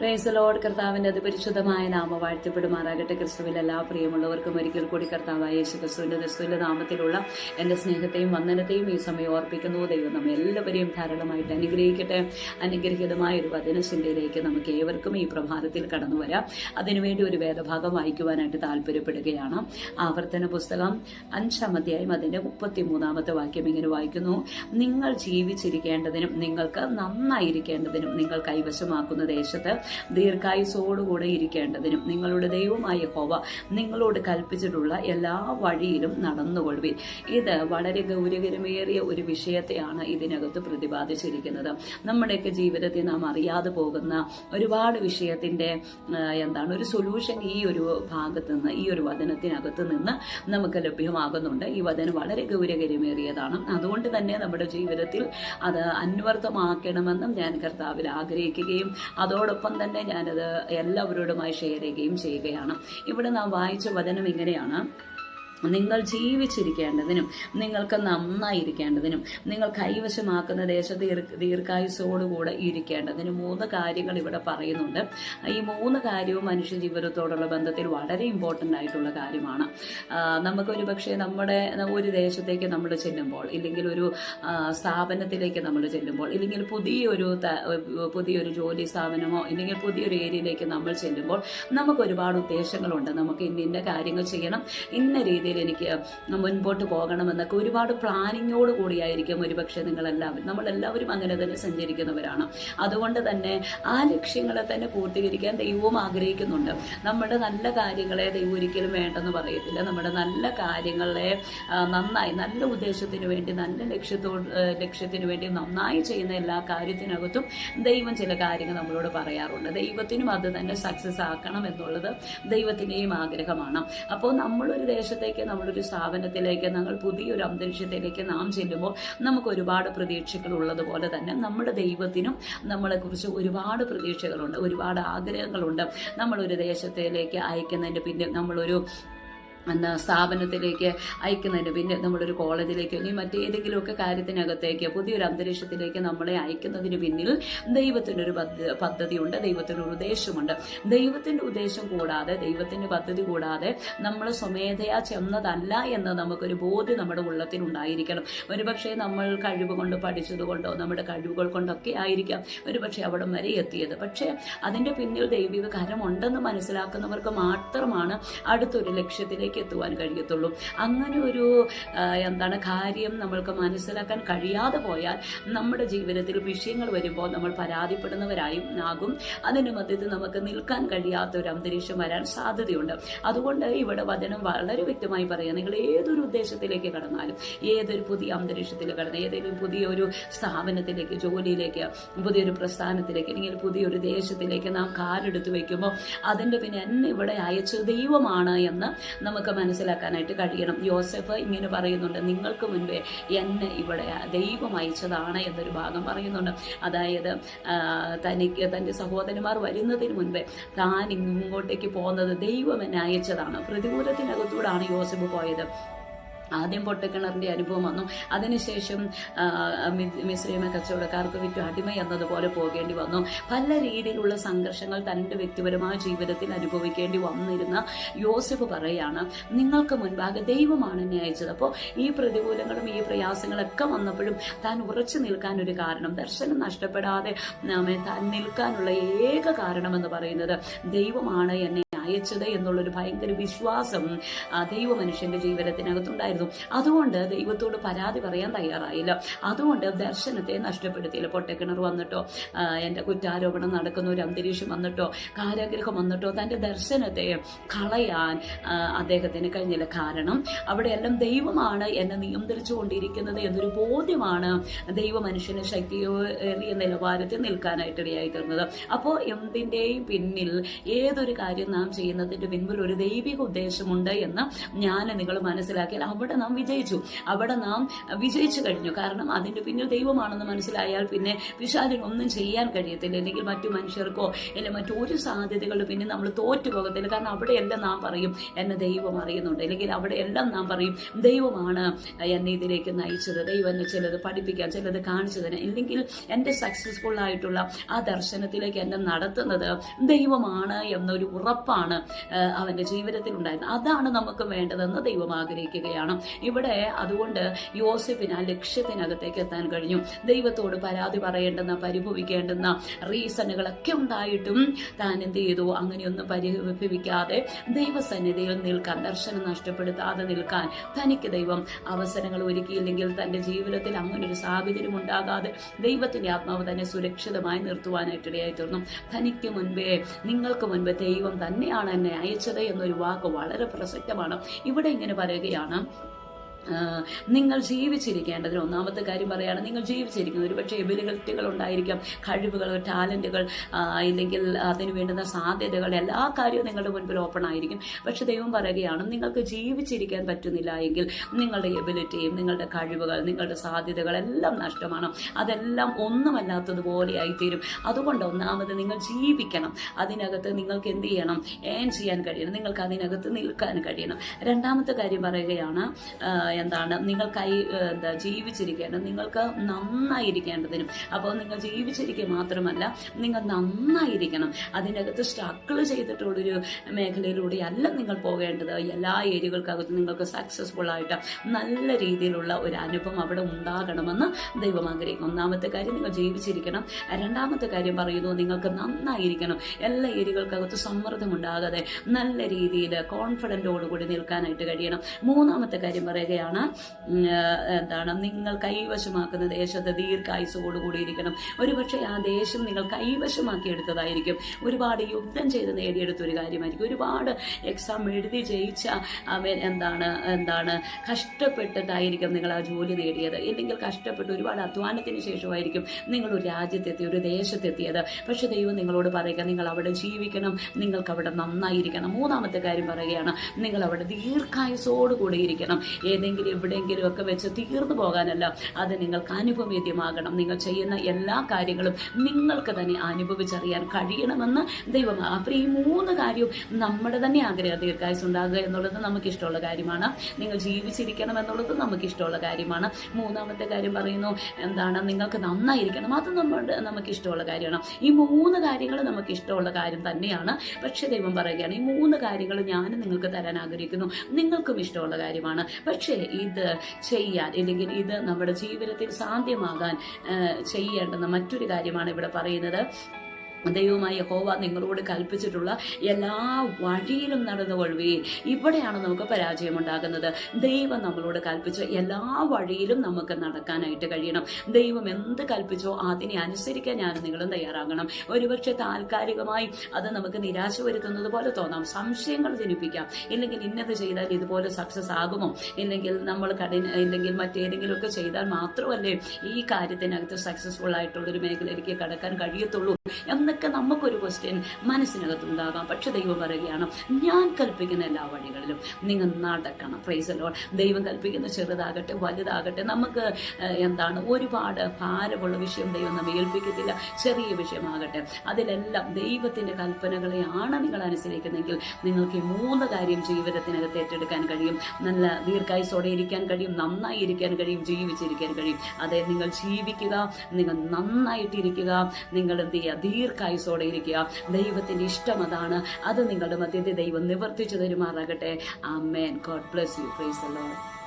Praise load കർത്താവിന്റെ അതിപരിശുദ്ധമായ നാമം വാഴ്ത്തപ്പെടുമാറാകട്ടെ. ക്രിസ്തുവിൽ എല്ലാ പ്രിയമുള്ളവർക്കും ഒരിക്കൽ കൂടി കർത്താവായ യേശു ക്രിസ്തുവിന്റെ ക്രിസ്തുവിന്റെ നാമത്തിലുള്ള എന്റെ സ്നേഹത്തെയും വന്ദനത്തെയും ഈ സമയം ഓർപ്പിക്കുന്നു. ദൈവം നമ്മെ എല്ലാവരെയും ധാരാളമായിട്ട് അനുഗ്രഹിക്കട്ടെ. അനുഗ്രഹീതമായ ഒരു വചനചിന്തയിലേക്ക് നമുക്ക് ഏവർക്കും ഈ പ്രഭാതത്തിൽ കടന്നു വരാം. അതിനുവേണ്ടി ഒരു വേദഭാഗം വായിക്കുവാനായിട്ട് താല്പര്യപ്പെടുകയാണ് ആവർത്തന പുസ്തകം അഞ്ചാം അധ്യായം അതിന്റെ മുപ്പത്തിമൂന്നാമത്തെ വാക്യം ഇങ്ങനെ വായിക്കുന്നു. നിങ്ങൾ ജീവിച്ചിരിക്കേണ്ടതിനും നിങ്ങൾക്ക് നന്നായിരിക്കേണ്ടതിനും നിങ്ങൾ കൈവശമാക്കുന്ന ദേശത്ത് ദീർഘായുസോടുകൂടെ ഇരിക്കേണ്ടതിനും നിങ്ങളുടെ ദൈവമായ ഹോവ നിങ്ങളോട് കൽപ്പിച്ചിട്ടുള്ള എല്ലാ വഴിയിലും നടന്നുകൊള്ളുവിൻ. ഇത് വളരെ ഗൗരവകരമേറിയ ഒരു വിഷയത്തെയാണ് ഇതിനകത്ത് പ്രതിപാദിച്ചിരിക്കുന്നത്. നമ്മുടെയൊക്കെ ജീവിതത്തിൽ നാം അറിയാതെ പോകുന്ന ഒരുപാട് വിഷയത്തിന്റെ എന്താണ് ഒരു സൊല്യൂഷൻ ഈ ഒരു ഭാഗത്ത് നിന്ന് ഈ ഒരു വചനത്തിനകത്ത് നിന്ന് നമുക്ക് ലഭ്യമാകുന്നുണ്ട്. ഈ വചനം വളരെ ഗൗരവകരമേറിയതാണ് അതുകൊണ്ട് തന്നെ നമ്മുടെ ജീവിതത്തിൽ അത് അന്വർത്ഥമാക്കണമെന്നും ഞാൻ കർത്താവിൽ ആഗ്രഹിക്കുകയും അതോടൊപ്പം തന്നെ ഞാനത് എല്ലാവരോടുമായി ഷെയർ ചെയ്യുകയും ചെയ്യുകയാണ്. ഇവിടെ നാം വായിച്ച വചനം ഇങ്ങനെയാണ്. നിങ്ങൾ ജീവിച്ചിരിക്കേണ്ടതിനും നിങ്ങൾക്ക് നന്നായിരിക്കേണ്ടതിനും നിങ്ങൾ കൈവശമാക്കുന്ന ദേശത്ത് ദീർ- ദീർഘായുസോടുകൂടെ ഇരിക്കേണ്ടതിനും മൂന്ന് കാര്യങ്ങൾ ഇവിടെ പറയുന്നുണ്ട്. ഈ മൂന്ന് കാര്യവും മനുഷ്യ ജീവിതത്തോടുള്ള ബന്ധത്തിൽ വളരെ ഇമ്പോർട്ടന്റ് ആയിട്ടുള്ള കാര്യമാണ്. നമുക്കൊരു പക്ഷേ നമ്മുടെ ഒരു ദേശത്തേക്ക് നമ്മൾ ചെല്ലുമ്പോൾ ഇല്ലെങ്കിൽ ഒരു സ്ഥാപനത്തിലേക്ക് നമ്മൾ ചെല്ലുമ്പോൾ ഇല്ലെങ്കിൽ പുതിയൊരു പുതിയൊരു ജോലി സ്ഥാപനമോ ഇല്ലെങ്കിൽ പുതിയൊരു ഏരിയയിലേക്ക് നമ്മൾ ചെല്ലുമ്പോൾ നമുക്ക് ഒരുപാട് ഉദ്ദേശങ്ങളുണ്ട്. നമുക്ക് ഇന്ന കാര്യങ്ങൾ ചെയ്യണം ഇന്ന രീതിയിൽ എനിക്ക് മുൻപോട്ട് പോകണമെന്നൊക്കെ ഒരുപാട് പ്ലാനിങ്ങോട് കൂടിയായിരിക്കും ഒരുപക്ഷെ നിങ്ങളെല്ലാവരും. നമ്മളെല്ലാവരും അങ്ങനെ തന്നെ സഞ്ചരിക്കുന്നവരാണ്. അതുകൊണ്ട് തന്നെ ആ ലക്ഷ്യങ്ങളെ തന്നെ പൂർത്തീകരിക്കാൻ ദൈവവും ആഗ്രഹിക്കുന്നുണ്ട്. നമ്മുടെ നല്ല കാര്യങ്ങളെ ദൈവം ഒരിക്കലും വേണ്ടെന്ന് പറയത്തില്ല. നമ്മുടെ നല്ല കാര്യങ്ങളെ നന്നായി നല്ല ഉദ്ദേശത്തിന് വേണ്ടി നല്ല ലക്ഷ്യത്തോട് ആ, ലക്ഷ്യത്തിന് വേണ്ടി നന്നായി ചെയ്യുന്ന എല്ലാ കാര്യത്തിനകത്തും ദൈവം ചില കാര്യങ്ങൾ നമ്മളോട് പറയാറുണ്ട്. ദൈവത്തിനും അത് തന്നെ സക്സസ് ആക്കണം എന്നുള്ളത് ദൈവത്തിന്റെയും ആഗ്രഹമാണ്. അപ്പോൾ നമ്മളൊരു ദേശത്തേക്ക് നമ്മളൊരു സ്ഥാപനത്തിലേക്ക് നമ്മൾ പുതിയൊരു അന്തരീക്ഷത്തിലേക്ക് നാം ചെല്ലുമ്പോൾ നമുക്ക് ഒരുപാട് പ്രതീക്ഷകൾ ഉള്ളതുപോലെ തന്നെ നമ്മുടെ ദൈവത്തിനും നമ്മളെക്കുറിച്ച് ഒരുപാട് പ്രതീക്ഷകളുണ്ട് ഒരുപാട് ആഗ്രഹങ്ങളുണ്ട്. നമ്മളൊരു ദേശത്തിലേക്ക് അയക്കുന്നതിന്റെ പിന്നെ നമ്മളൊരു എന്താ സ്ഥാപനത്തിലേക്ക് അയക്കുന്നതിന് പിന്നെ നമ്മളൊരു കോളേജിലേക്ക് അല്ലെങ്കിൽ മറ്റേതെങ്കിലുമൊക്കെ കാര്യത്തിനകത്തേക്ക് പുതിയൊരു അന്തരീക്ഷത്തിലേക്ക് നമ്മളെ അയക്കുന്നതിന് പിന്നിൽ ദൈവത്തിനൊരു ഉണ്ട് പദ്ധതിയുണ്ട് ദൈവത്തിനൊരു ഉദ്ദേശമുണ്ട്. ദൈവത്തിന്റെ ഉദ്ദേശം കൂടാതെ ദൈവത്തിന്റെ പദ്ധതി കൂടാതെ നമ്മൾ സ്വമേധയാ ചെന്നതല്ല എന്ന് നമുക്കൊരു ബോധ്യം നമ്മുടെ ഉള്ളത്തിനുണ്ടായിരിക്കണം ഒരുപക്ഷെ നമ്മൾ കഴിവ് കൊണ്ട് പഠിച്ചതുകൊണ്ടോ നമ്മുടെ കഴിവുകൾ കൊണ്ടൊക്കെ ആയിരിക്കാം ഒരുപക്ഷെ അവിടെ വരെ എത്തിയത്. പക്ഷേ അതിന്റെ പിന്നിൽ ദൈവിക കരമുണ്ടെന്ന് മനസ്സിലാക്കുന്നവർക്ക് മാത്രമാണ് അടുത്തൊരു ലക്ഷ്യത്തിലേക്ക് എത്തുവാൻ കഴിയത്തുള്ളൂ. അങ്ങനെ ഒരു എന്താണ് കാര്യം നമ്മൾക്ക് മനസ്സിലാക്കാൻ കഴിയാതെ പോയാൽ നമ്മുടെ ജീവിതത്തിൽ വിഷയങ്ങൾ വരുമ്പോൾ നമ്മൾ പരാതിപ്പെടുന്നവരായും ആകും. അതിന്റെ മധ്യത്തിൽ നമുക്ക് നിൽക്കാൻ കഴിയാത്ത ഒരു അന്തരീക്ഷം വരാൻ സാധ്യതയുണ്ട്. അതുകൊണ്ട് ഇവിടെ വചനം വളരെ വ്യക്തമായി പറയാം നിങ്ങൾ ഏതൊരു ഉദ്ദേശത്തിലേക്ക് കടന്നാലും ഏതൊരു പുതിയ അന്തരീക്ഷത്തിൽ കടന്ന് ഏതെങ്കിലും പുതിയൊരു സ്ഥാപനത്തിലേക്ക് ജോലിയിലേക്ക് പുതിയൊരു പ്രസ്ഥാനത്തിലേക്ക് അല്ലെങ്കിൽ പുതിയൊരു ദേശത്തിലേക്ക് നാം കാലെടുത്ത് വയ്ക്കുമ്പോൾ അതിന്റെ പിന്നെ എന്നെ ഇവിടെ അയച്ച ദൈവമാണ് എന്ന് നമുക്ക് മനസ്സിലാക്കാനായിട്ട് കഴിയണം. യോസഫ് ഇങ്ങനെ പറയുന്നുണ്ട് നിങ്ങൾക്ക് മുൻപേ എന്നെ ഇവിടെ ദൈവം അയച്ചതാണ് എന്നൊരു ഭാഗം പറയുന്നുണ്ട്. അതായത് തനിക്ക് തന്റെ സഹോദരന്മാർ വരുന്നതിന് മുൻപേ താൻ ഇങ്ങോട്ടേക്ക് പോകുന്നത് ദൈവം എന്നെ അയച്ചതാണ്. പ്രതികൂലത്തിനകത്തൂടാണ് യോസഫ് പോയത്. ആദ്യം പൊട്ടക്കിണറിന്റെ അനുഭവം വന്നു. അതിനുശേഷം മിശ്രീമ കച്ചവടക്കാർക്ക് വിറ്റു അടിമ എന്നതുപോലെ പോകേണ്ടി വന്നു. പല രീതിയിലുള്ള സംഘർഷങ്ങൾ തന്റെ വ്യക്തിപരമായ ജീവിതത്തിൽ അനുഭവിക്കേണ്ടി വന്നിരുന്ന യോസഫ് പറയാണ് നിങ്ങൾക്ക് മുൻപാകെ ദൈവമാണ് എന്നെ അയച്ചത്. അപ്പോൾ ഈ പ്രതികൂലങ്ങളും ഈ പ്രയാസങ്ങളൊക്കെ വന്നപ്പോഴും താൻ ഉറച്ചു നിൽക്കാൻ ഒരു കാരണം ദർശനം നഷ്ടപ്പെടാതെ താൻ നിൽക്കാനുള്ള ഏക കാരണം എന്ന് പറയുന്നത് ദൈവമാണ് എന്നെ അയച്ചത് എന്നുള്ളൊരു ഭയങ്കര വിശ്വാസം ദൈവ മനുഷ്യന്റെ ജീവിതത്തിനകത്തുണ്ടായിരുന്നു അതുകൊണ്ട് ദൈവത്തോട് പരാതി പറയാൻ തയ്യാറായില്ല. അതുകൊണ്ട് ദർശനത്തെ നഷ്ടപ്പെടുത്തിയില്ല. പൊട്ടക്കിണർ വന്നിട്ടോ എന്റെ കുറ്റാരോപണം നടക്കുന്ന ഒരു അന്തരീക്ഷം വന്നിട്ടോ കാരാഗ്രഹം വന്നിട്ടോ തന്റെ ദർശനത്തെ കളയാൻ അദ്ദേഹത്തിന് കഴിഞ്ഞില്ല. കാരണം അവിടെയെല്ലാം ദൈവമാണ് എന്നെ നിയന്ത്രിച്ചു കൊണ്ടിരിക്കുന്നത് എന്നൊരു ബോധ്യമാണ് ദൈവ മനുഷ്യന് ശക്തിയേറിയ നിലവാരത്തിൽ നിൽക്കാനായിട്ട് ഇടയായി തീർന്നത്. അപ്പോൾ എന്തിന്റെയും പിന്നിൽ ഏതൊരു കാര്യം നാം ചെയ്യുന്നതിന്റെ പിൻപിൽ ഒരു ദൈവിക ഉദ്ദേശമുണ്ട് എന്ന് ഞാൻ നിങ്ങൾ മനസ്സിലാക്കിയാൽ അവിടെ നാം വിജയിച്ചു. അവിടെ നാം വിജയിച്ചു കഴിഞ്ഞു. കാരണം അതിന്റെ പിന്നിൽ ദൈവമാണെന്ന് മനസ്സിലായാൽ പിന്നെ പിശാചിന് ഒന്നും ചെയ്യാൻ കഴിയത്തില്ല. അല്ലെങ്കിൽ മറ്റു മനുഷ്യർക്കോ അല്ലെങ്കിൽ മറ്റൊരു സാധ്യതകളുടെ പിന്നെ നമ്മൾ തോറ്റു പോകത്തില്ല. കാരണം അവിടെയെല്ലാം നാം പറയും എന്നെ ദൈവം അറിയുന്നുണ്ട്. അല്ലെങ്കിൽ അവിടെ എല്ലാം നാം പറയും ദൈവമാണ് എന്നെ ഇതിലേക്ക് നയിച്ചത്. ദൈവം എന്നെ ചിലത് പഠിപ്പിക്കാൻ ചിലത് കാണിച്ചു തരാൻ. ഇല്ലെങ്കിൽ എന്റെ സക്സസ്ഫുൾ ആയിട്ടുള്ള ആ ദർശനത്തിലേക്ക് എന്നെ നടത്തുന്നത് ദൈവമാണ് എന്നൊരു ഉറപ്പാണ്. ആ, അവന്റെ ജീവിതത്തിൽ ഉണ്ടായിരുന്നത് അതാണ് നമുക്ക് വേണ്ടതെന്ന് ദൈവം ആഗ്രഹിക്കുകയാണ്. ഇവിടെ അതുകൊണ്ട് യോസഫിന് ആ ലക്ഷ്യത്തിനകത്തേക്ക് എത്താൻ കഴിഞ്ഞു. ദൈവത്തോട് പരാതി പറയേണ്ടെന്ന പരിഭവിക്കേണ്ടുന്ന റീസണുകളൊക്കെ ഉണ്ടായിട്ടും താൻ എന്ത് ചെയ്തു? അങ്ങനെയൊന്നും പരിഭവിക്കാതെ ദൈവസന്നിധിയിൽ നിൽക്കാൻ ദർശനം നഷ്ടപ്പെടുത്താതെ നിൽക്കാൻ തനിക്ക് ദൈവം അവസരങ്ങൾ ഒരുക്കിയില്ലെങ്കിൽ തന്റെ ജീവിതത്തിൽ അങ്ങനൊരു സാഹചര്യം ഉണ്ടാകാതെ ദൈവത്തിന്റെ ആത്മാവ് തന്നെ സുരക്ഷിതമായി നിർത്തുവാനായിട്ട് ഇടയായി തീർന്നു. തനിക്ക് മുൻപേ നിങ്ങൾക്ക് മുൻപേ ദൈവം തന്നെയാണ് എന്നെ അയച്ചത് എന്നൊരു വാക്ക് വളരെ പ്രസക്തമാണ്. ഇവിടെ ഇങ്ങനെ പറയുകയാണ് നിങ്ങൾ ജീവിച്ചിരിക്കേണ്ടതിന് ഒന്നാമത്തെ കാര്യം പറയുകയാണ് നിങ്ങൾ ജീവിച്ചിരിക്കുന്നത് ഒരു പക്ഷേ എബിലിറ്റികൾ ഉണ്ടായിരിക്കാം കഴിവുകൾ ടാലന്റുകൾ ഇല്ലെങ്കിൽ അതിന് വേണ്ടുന്ന സാധ്യതകൾ എല്ലാ കാര്യവും നിങ്ങളുടെ മുൻപിൽ ഓപ്പൺ ആയിരിക്കും. പക്ഷെ ദൈവം പറയുകയാണ് നിങ്ങൾക്ക് ജീവിച്ചിരിക്കാൻ പറ്റുന്നില്ല എങ്കിൽ നിങ്ങളുടെ എബിലിറ്റിയും നിങ്ങളുടെ കഴിവുകൾ നിങ്ങളുടെ സാധ്യതകൾ എല്ലാം നഷ്ടമാണ്. അതെല്ലാം ഒന്നുമല്ലാത്തതുപോലെ ആയിത്തീരും അതുകൊണ്ട് ഒന്നാമത് നിങ്ങൾ ജീവിക്കണം. അതിനകത്ത് നിങ്ങൾക്ക് എന്ത് ചെയ്യണം? ഏൺ ചെയ്യാൻ കഴിയണം. നിങ്ങൾക്ക് അതിനകത്ത് നിൽക്കാൻ കഴിയണം. രണ്ടാമത്തെ കാര്യം പറയുകയാണ് എന്താണ്? നിങ്ങൾക്കായി എന്താ ജീവിച്ചിരിക്കേണ്ടത്? നിങ്ങൾക്ക് നന്നായിരിക്കേണ്ടതിനും അപ്പോൾ നിങ്ങൾ ജീവിച്ചിരിക്കുക മാത്രമല്ല നിങ്ങൾ നന്നായിരിക്കണം. അതിനകത്ത് സ്ട്രഗിൾ ചെയ്തിട്ടുള്ളൊരു മേഖലയിലൂടെ അല്ല നിങ്ങൾ പോകേണ്ടത്. എല്ലാ ഏരിയകൾക്കകത്ത് നിങ്ങൾക്ക് സക്സസ്ഫുൾ ആയിട്ട് നല്ല രീതിയിലുള്ള ഒരു അനുഭവം അവിടെ ഉണ്ടാകണമെന്ന് ദൈവം ആഗ്രഹിക്കും ഒന്നാമത്തെ കാര്യം നിങ്ങൾ ജീവിച്ചിരിക്കണം. രണ്ടാമത്തെ കാര്യം പറയുന്നു നിങ്ങൾക്ക് നന്നായിരിക്കണം. എല്ലാ ഏരിയകൾക്കകത്ത് സമ്മർദ്ദം ഉണ്ടാകാതെ നല്ല രീതിയിൽ കോൺഫിഡന്റോടുകൂടി നിൽക്കാനായിട്ട് കഴിയണം. മൂന്നാമത്തെ കാര്യം പറയുകയാണ് എന്താണ്? നിങ്ങൾ കൈവശമാക്കുന്ന ദേശത്ത് ദീർഘായുസോടുകൂടിയിരിക്കണം ഒരുപക്ഷെ ആ ദേശം നിങ്ങൾ കൈവശമാക്കി എടുത്തതായിരിക്കും. ഒരുപാട് യുദ്ധം ചെയ്ത് നേടിയെടുത്ത ഒരു കാര്യമായിരിക്കും. ഒരുപാട് എക്സാം എഴുതി ജയിച്ച എന്താണ് എന്താണ് കഷ്ടപ്പെട്ടിട്ടായിരിക്കും നിങ്ങൾ ആ ജോലി നേടിയത്. ഇല്ലെങ്കിൽ കഷ്ടപ്പെട്ട് ഒരുപാട് അധ്വാനത്തിന് ശേഷമായിരിക്കും നിങ്ങൾ ഒരു രാജ്യത്തെത്തി ഒരു ദേശത്തെത്തിയത്. പക്ഷെ ദൈവം നിങ്ങളോട് പറയുക നിങ്ങൾ അവിടെ ജീവിക്കണം. നിങ്ങൾക്ക് അവിടെ നന്നായിരിക്കണം. മൂന്നാമത്തെ കാര്യം പറയുകയാണ് നിങ്ങൾ അവിടെ ദീർഘായുസോടുകൂടി ഇരിക്കണം ഏതെങ്കിലും എവിടെയെങ്കിലും ഒക്കെ വെച്ച് തീർന്നു പോകാനല്ല. അത് നിങ്ങൾക്ക് അനുഭവേദ്യമാകണം നിങ്ങൾ ചെയ്യുന്ന എല്ലാ കാര്യങ്ങളും നിങ്ങൾക്ക് തന്നെ അനുഭവിച്ചറിയാൻ കഴിയണമെന്ന് ദൈവം അപ്പോൾ ഈ മൂന്ന് കാര്യവും നമ്മുടെ തന്നെ ആഗ്രഹം ദീർഘായുസ് ഉണ്ടാകുക എന്നുള്ളത് നമുക്ക് ഇഷ്ടമുള്ള കാര്യമാണ്. നിങ്ങൾ ജീവിച്ചിരിക്കണം എന്നുള്ളത് നമുക്ക് ഇഷ്ടമുള്ള കാര്യമാണ്. മൂന്നാമത്തെ കാര്യം പറയുന്നു എന്താണ്? നിങ്ങൾക്ക് നന്നായിരിക്കണം. അത് നമ്മുടെ നമുക്ക് ഇഷ്ടമുള്ള കാര്യമാണ്. ഈ മൂന്ന് കാര്യങ്ങൾ നമുക്ക് ഇഷ്ടമുള്ള കാര്യം തന്നെയാണ്. പക്ഷേ ദൈവം പറയുകയാണ് ഈ മൂന്ന് കാര്യങ്ങൾ ഞാൻ നിങ്ങൾക്ക് തരാൻ ആഗ്രഹിക്കുന്നു. നിങ്ങൾക്കും ഇഷ്ടമുള്ള കാര്യമാണ്. പക്ഷേ ഇത് ചെയ്യാൻ ഇല്ലെങ്കിൽ ഇത് നമ്മുടെ ജീവിതത്തിൽ സാധ്യമാകാൻ ചെയ്യേണ്ടുന്ന മറ്റൊരു കാര്യമാണ് ഇവിടെ പറയുന്നത്. ദൈവമായ ഹോവ നിങ്ങളോട് കൽപ്പിച്ചിട്ടുള്ള എല്ലാ വഴിയിലും നടന്നു കൊള്ളുകയും ഇവിടെയാണ് നമുക്ക് പരാജയം ഉണ്ടാകുന്നത് ദൈവം നമ്മളോട് കൽപ്പിച്ച എല്ലാ വഴിയിലും നമുക്ക് നടക്കാനായിട്ട് കഴിയണം. ദൈവം എന്ത് കൽപ്പിച്ചോ അതിനെ അനുസരിക്കാൻ ഞാൻ നിങ്ങളും തയ്യാറാകണം. ഒരുപക്ഷെ താൽക്കാലികമായി അത് നമുക്ക് നിരാശ വരുത്തുന്നത് പോലെ തോന്നാം. സംശയങ്ങൾ ജനിപ്പിക്കാം. ഇല്ലെങ്കിൽ ഇന്നത് ചെയ്താൽ ഇതുപോലെ സക്സസ് ആകുമോ? ഇല്ലെങ്കിൽ നമ്മൾ കഠിന ഇല്ലെങ്കിൽ മറ്റേതെങ്കിലും ഒക്കെ ചെയ്താൽ മാത്രമല്ലേ ഈ കാര്യത്തിനകത്ത് സക്സസ്ഫുൾ ആയിട്ടുള്ള ഒരു മേഖലയിലേക്ക് കടക്കാൻ കഴിയത്തുള്ളൂ? എന്നൊക്കെ നമുക്കൊരു ക്വസ്റ്റ്യൻ മനസ്സിനകത്തുണ്ടാകാം. പക്ഷെ ദൈവം പറയുകയാണ് ഞാൻ കൽപ്പിക്കുന്ന എല്ലാ വഴികളിലും നിങ്ങൾ നടക്കണം. പ്രൈസലോ ദൈവം കൽപ്പിക്കുന്ന ചെറുതാകട്ടെ വലുതാകട്ടെ. നമുക്ക് എന്താണ് ഒരുപാട് ഭാരമുള്ള വിഷയം ദൈവം നമ്മെ ഏൽപ്പിക്കത്തില്ല. ചെറിയ വിഷയമാകട്ടെ. അതിലെല്ലാം ദൈവത്തിന്റെ കൽപ്പനകളെയാണ് നിങ്ങൾ അനുസരിക്കുന്നതെങ്കിൽ നിങ്ങൾക്ക് ഈ മൂന്ന് കാര്യം ജീവിതത്തിനകത്ത് ഏറ്റെടുക്കാൻ കഴിയും. നല്ല ദീർഘായുസോടെ ഇരിക്കാൻ കഴിയും നന്നായി ഇരിക്കാൻ കഴിയും ജീവിച്ചിരിക്കാൻ കഴിയും. അതെ നിങ്ങൾ ജീവിക്കുക നിങ്ങൾ നന്നായിട്ടിരിക്കുക. നിങ്ങൾ എന്ത് ചെയ്യുക ദീർഘായുസോടെ ഇരിക്കുക. ദൈവത്തിന്റെ ഇഷ്ടം അതാണ്. അത് നിങ്ങളുടെ മധ്യത്തെ ദൈവം നിവർത്തിച്ചു തരുമാറാകട്ടെ. Amen God bless you praise അല്ലോ